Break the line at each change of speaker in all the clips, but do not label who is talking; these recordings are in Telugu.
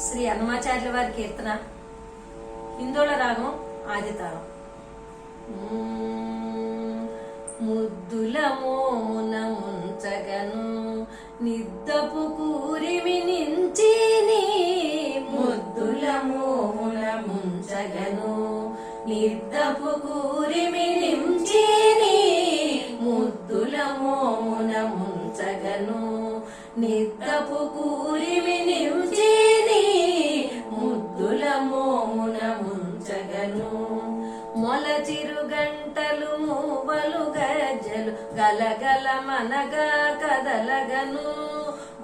శ్రీ హనుమాచార్యుల వారి కీర్తన హిందోళ రాగం ఆదితారం ముద్దుల మోన ముంచగను నిద్దపు కూరిమి నించి ముద్దుల మోన ముంచగను నిద్దపు కూరిమి నించి ముద్దుల మోమున ముంచగను నిద్దపు కూరిమి నించి గలను మొలచిరు గంటలు మూవలు గజ్జలు గలగల మనగా కదలగను.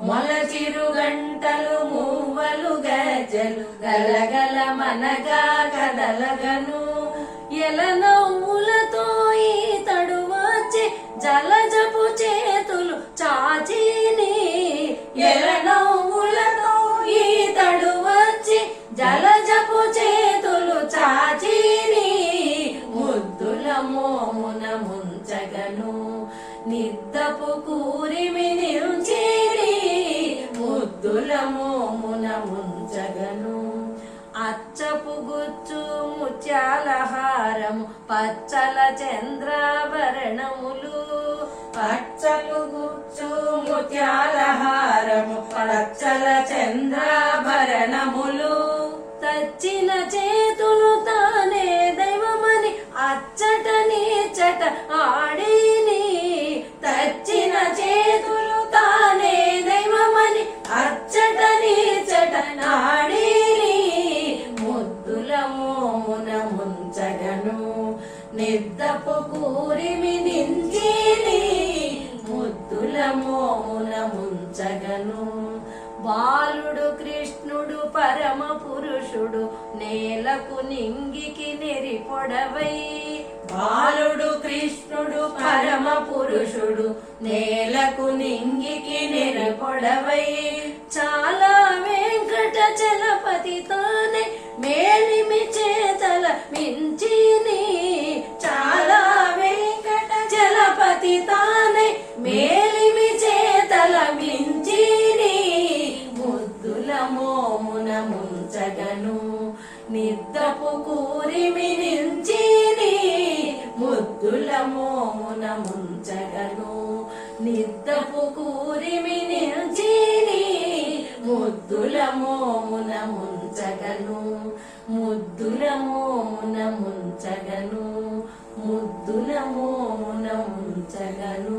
మొలచిరు గంటలు మూవలు గజ్జలు గలగల మనగా కదలగను. ఎల ముంచగను నిద్దపు కూరిమి నిరుచిని ముద్దుల మోమున ముంచగను. అచ్చపు గుచ్చు ముత్యాలహారము పచ్చల చంద్రాభరణములు. పచ్చలు గుచ్చు ముత్యాలహారము పచ్చల చంద్రాభరణములు. తచ్చిన చేతులు తానే దైవమని అచ్చట నీచట ఆ బాలుడు కృష్ణుడు పరమ పురుషుడు నేలకు నింగికి నెరి పొడవై. బాలుడు కృష్ణుడు పరమ పురుషుడు నేలకు నింగికి నెరి పొడవై. చాలా వెంకట చలపతి నిద్రపు కూరిమి నించి ముద్దుల మోమున ముంచగను నిద్రపు కూరిమి నించి ముద్దుల మోమున ముంచగను ముద్దుల మోమున ముంచగను ముద్దుల మోమున ముంచగను